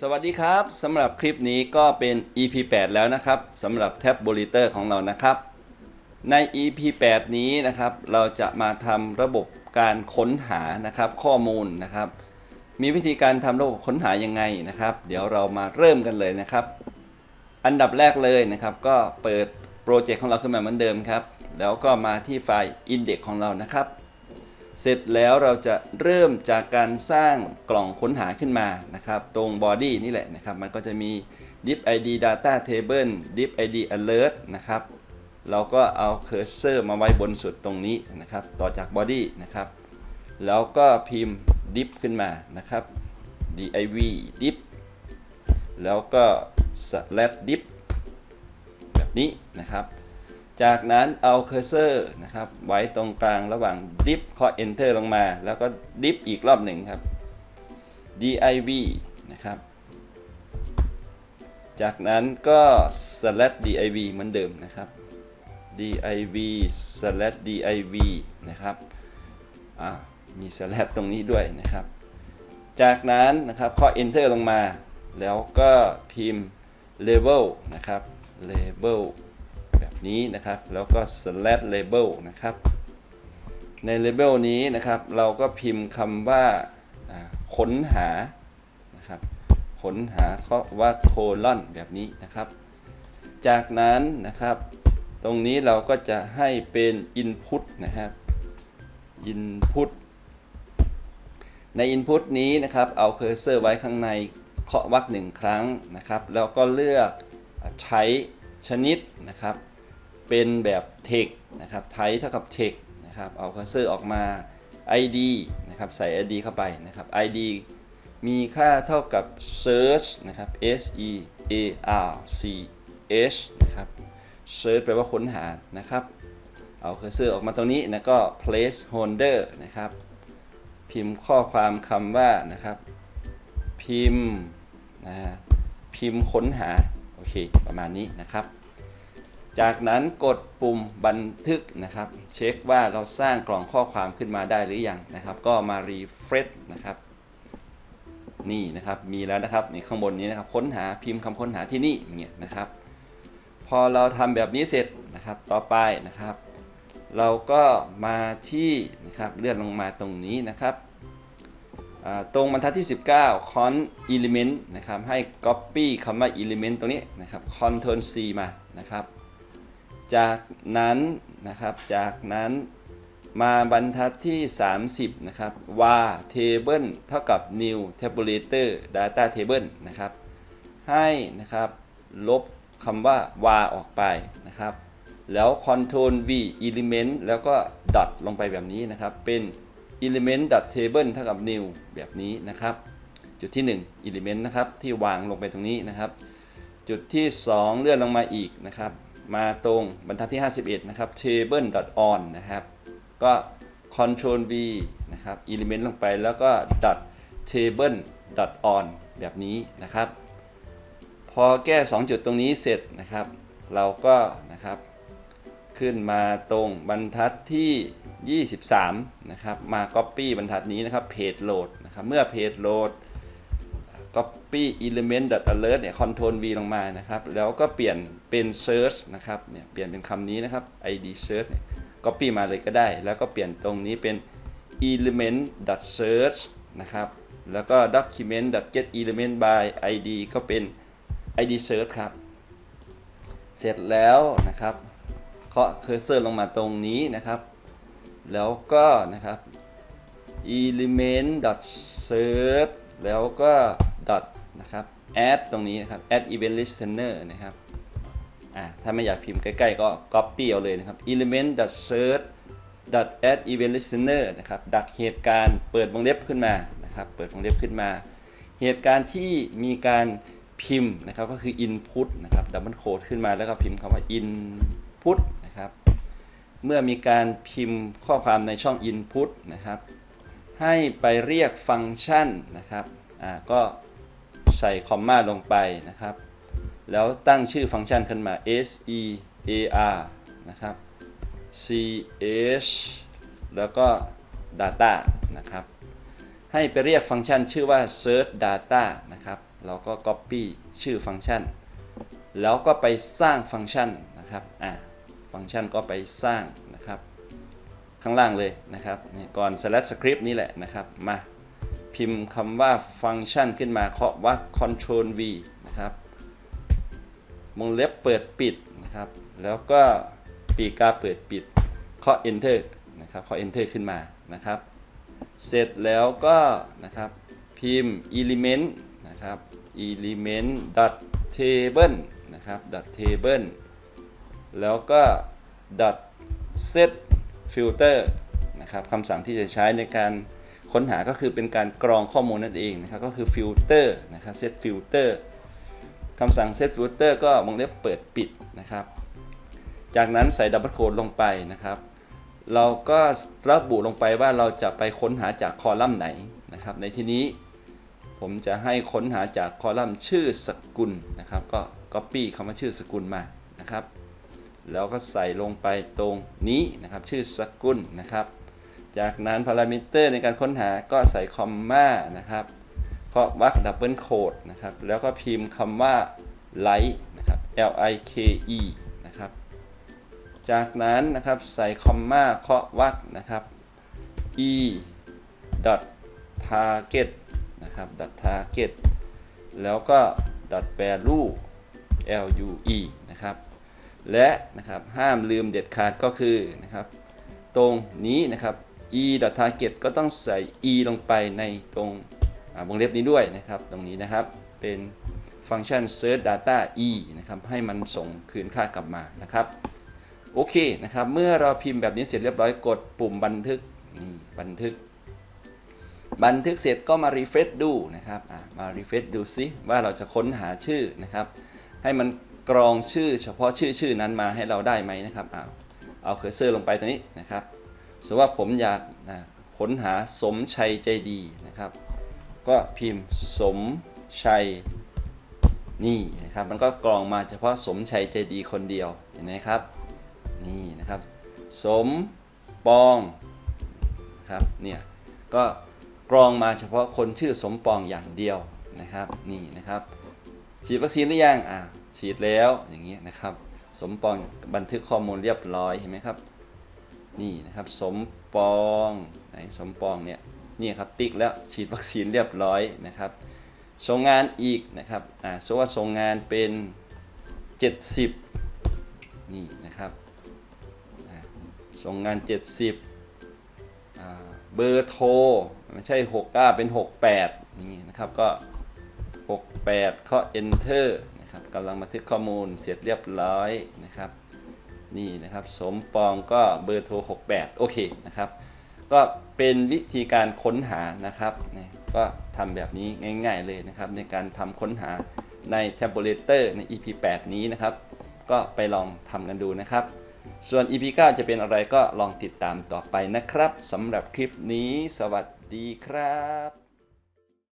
สวัสดีครับสำหรับคลิปนี้ก็เป็น EP 8 แล้วนะครับสำหรับแท็บ b ลิเตอร์ของเรานะครับ ใน EP 8 นี้นะครับ เราจะมาทำระบบการค้นหานะครับข้อมูลนะครับ มีวิธีการทำระบบค้นหายังไงนะครับ เดี๋ยวเรามาเริ่มกันเลยนะครับ อันดับแรกเลยนะครับ ก็เปิดโปรเจกต์ของเราขึ้นมาเหมือนเดิมครับ แล้วก็มาที่ไฟล์ index ของเรานะครับ เสร็จแล้วเราจะเริ่มจากการสร้างกล่องค้นหาขึ้นมานะครับ ตรง body นี่แหละนะครับ มันก็จะมี div id data table div id alert นะครับ เราก็เอาเคอร์เซอร์มาไว้บนสุดตรงนี้นะครับ ต่อจาก body นะครับ แล้วก็พิมพ์ div ขึ้นมานะครับ div div แล้วก็ slash div แบบนี้นะครับ จากนั้นเอาเคอร์เซอร์นะครับไว้ตรงกลางระหว่างดิฟเคาะ enter ลงมา แล้วก็ดิฟอีกรอบหนึ่งครับ div นะครับ จากนั้นก็ slash div เหมือนเดิมนะครับ div slash div นะครับอ่ามี slash ตรงนี้ด้วยนะครับ จากนั้นนะครับเคาะ enter ลงมา แล้วก็พิมพ์ label นะครับ label แบบนี้นะครับ แล้วก็ slash label นะครับ ใน label นี้นะครับ เราก็พิมพ์คำว่าค้นหานะครับ ค้นหาข้อว่า colon แบบนี้นะครับ จากนั้นนะครับ ตรงนี้เราก็จะให้เป็น input นะครับ input ใน input นี้นะครับ เอาเคอร์เซอร์ไว้ข้างในเคาะวรรคหนึ่งครั้งนะครับ แล้วก็เลือกใช้ชนิดนะครับ เป็นแบบ text นะครับ type เท่ากับ text นะครับเอาเคอร์เซอร์ออกมา id นะครับใส่ id เข้าไปนะครับ id มีค่าเท่ากับ search นะครับ s e a r c h นะครับ search แปลว่าค้นหานะครับ เอาเคอร์เซอร์ออกมาตรงนี้นะก็ placeholder นะครับ พิมพ์ข้อความคำว่านะครับ พิมพ์นะฮะพิมพ์ค้นหา โอเค ประมาณนี้นะครับ จากนั้นกดปุ่มบันทึกนะครับ เช็คว่าเราสร้างกล่องข้อความขึ้นมาได้หรือยังนะครับ ก็มา refresh นะครับนี่นะครับมีแล้วนะครับนี่ข้างบนนี้นะครับค้นหาพิมพ์คำค้นหาที่นี่อย่างเงี้ยนะครับ พอเราทำแบบนี้เสร็จนะครับต่อไปนะครับ เราก็มาที่นะครับเลื่อนลงมาตรงนี้นะครับตรงบรรทัดที่ 19 con element นะครับให้ copy คำว่า element ตรงนี้นะครับ control C มานะครับ จากนั้นนะครับจากนั้นมาบรรทัดที่ 30 นะครับ var table เท่ากับ new tabulator data table นะครับ ให้นะครับลบคำว่า var ออกไปนะครับ แล้ว control v element แล้วก็ dot ลงไปแบบนี้นะครับ เป็น element dot table เท่ากับ new แบบนี้นะครับ จุดที่ 1 element นะครับ ที่วางลงไปตรงนี้นะครับ จุดที่ 2 เลื่อนลงมาอีกนะครับ มาตรงบรรทัดที่ 51 นะครับ table dot on นะครับ ก็ control v นะครับ element ลงไปแล้วก็ dot table dot on แบบนี้นะครับ พอแก้ 2 จุดตรงนี้เสร็จนะครับ เราก็นะครับ ขึ้นมาตรงบรรทัดที่ 23 นะครับ มา Copy บรรทัดนี้นะครับ Page Load นะครับ เมื่อ Page Load Copy Element Alert เนี่ย Control V ลงมานะครับ แล้วก็เปลี่ยนเป็น Search นะครับ เนี่ย เปลี่ยนเป็นคำนี้นะครับ ID Search เนี่ย Copy มาเลยก็ได้ แล้วก็เปลี่ยนตรงนี้เป็น Element Search นะครับ แล้วก็ Document Get Element by ID ก็เป็น ID Search ครับ เสร็จแล้วนะครับเคาะเคอร์เซอร์ลงมาตรงนี้นะครับ แล้วก็นะครับ element dot search แล้วก็ dot นะครับ add ตรงนี้นะครับ add event listener นะครับอ่าถ้าไม่อยากพิมพ์ใกล้ๆ ก็ copy เอาเลยนะครับ element dot search dot add event listener นะครับ ดักเหตุการณ์เปิดวงเล็บขึ้นมานะครับ เปิดวงเล็บขึ้นมา เหตุการณ์ที่มีการพิมพ์นะครับก็คือ input นะครับดับเบิลโคดขึ้นมาแล้วก็พิมพ์คำว่า input นะครับ เมื่อมีการพิมพ์ข้อความในช่อง input นะครับ ให้ไปเรียกฟังก์ชันนะครับ อ่า ก็ ใส่คอมมาลงไปนะครับ แล้วตั้งชื่อฟังก์ชันขึ้นมา s e a r นะครับ c h แล้วก็ data นะครับ ให้ไปเรียกฟังก์ชันชื่อว่า search data นะครับ เราก็ copy ชื่อฟังก์ชัน แล้วก็ไปสร้างฟังก์ชันนะครับ อะ ฟังก์ชันก็ไปสร้างนะครับ ข้างล่างเลยนะครับนี่ก่อน slash script นี่แหละนะครับ มา พิมพ์คำว่าฟังก์ชันขึ้นมาเคาะว่า control v นะครับวงเล็บเปิดปิดนะครับ แล้วก็ปีกาเปิดปิดเคาะ enter นะครับเคาะ enter ขึ้นมานะครับ เสร็จแล้วก็นะครับพิมพ์ element นะครับ element dot table นะครับ dot table แล้วก็ dot set filter นะครับคำสั่งที่จะใช้ในการ ค้นหาก็คือเป็นการกรองข้อมูลนั่นเองนะครับก็คือ filter นะครับ set filter คำสั่ง set filter ก็วงเล็บเปิดปิดนะครับ จากนั้นใส่ดับเบิลโคดลงไปนะครับ เราก็ระบุลงไปว่าเราจะไปค้นหาจากคอลัมน์ไหนนะครับ ในที่นี้ผมจะให้ค้นหาจากคอลัมน์ชื่อสกุลนะครับ ก็ Copy คำว่าชื่อสกุลมานะครับ แล้วก็ใส่ลงไปตรงนี้นะครับ ชื่อสกุลนะครับ จากนั้นพารามิเตอร์ในการค้นหาก็ใส่คอมมานะครับเคาะวรรคดับเบิลโคดนะครับ แล้วก็พิมพ์คำว่า like นะครับ L I K E นะครับ จากนั้นนะครับใส่คอมมาเคาะวรรคนะครับ e dot target นะครับ dot target แล้วก็ dot value l u e นะครับ และนะครับห้ามลืมเด็ดขาดก็คือนะครับ ตรงนี้นะครับ e target ก็ต้องใส่ e ลงไปในตรงวงเล็บนี้ด้วยนะครับ ตรงนี้นะครับเป็นฟังก์ชัน search data e นะครับให้มันส่งคืนค่ากลับมานะครับโอเคนะครับเมื่อเราพิมพ์แบบนี้เสร็จเรียบร้อยกดปุ่มบันทึกนี่บันทึก บันทึกเสร็จก็มารีเฟรชดูนะครับมารีเฟรชดูซิว่าเราจะค้นหาชื่อนะครับ ให้มันกรองชื่อเฉพาะชื่อชื่อนั้นมาให้เราได้ไหมนะครับเอาเอาเคอร์เซอร์ลงไปตรงนี้นะครับ สว่าผมอยากนะค้นหาสมชัยใจดีนะครับ ก็พิมพ์สมชัยนี่นะครับมันก็กรองมาเฉพาะสมชัยใจดีคนเดียวเห็นไหมครับนี่นะครับ สมปองนะครับเนี่ยก็กรองมาเฉพาะคนชื่อสมปองอย่างเดียวนะครับนี่นะครับฉีดวัคซีนหรือยังอ่าฉีดแล้วอย่างนี้นะครับ สมปองบันทึกข้อมูลเรียบร้อยเห็นไหมครับ นี่นะครับสมปองไหนสมปองเนี่ยนี่ครับติ๊กแล้วฉีดวัคซีนเรียบร้อยนะครับส่งงานอีกนะครับอ่าสว่าส่งงานเป็น 70 นี่นะครับส่งงาน 70 เบอร์โทรไม่ใช่ 69 เป็น 68 นี่นะครับก็ 68เคาะ enter นะครับกำลังบันทึกข้อมูลเสร็จเรียบร้อยนะครับ นี่นะครับสมปองก็เบอร์โทร 68 โอเคนะครับ ก็เป็นวิธีการค้นหานะครับนี่ก็ทำแบบนี้ง่าย ๆเลยนะครับ ในการทำค้นหาใน Tabulator ใน EP 8 นี้นะครับ ก็ไปลองทำกันดูนะครับ ส่วน EP 9 จะเป็นอะไรก็ลองติดตามต่อไปนะครับสำหรับคลิปนี้ สวัสดีครับ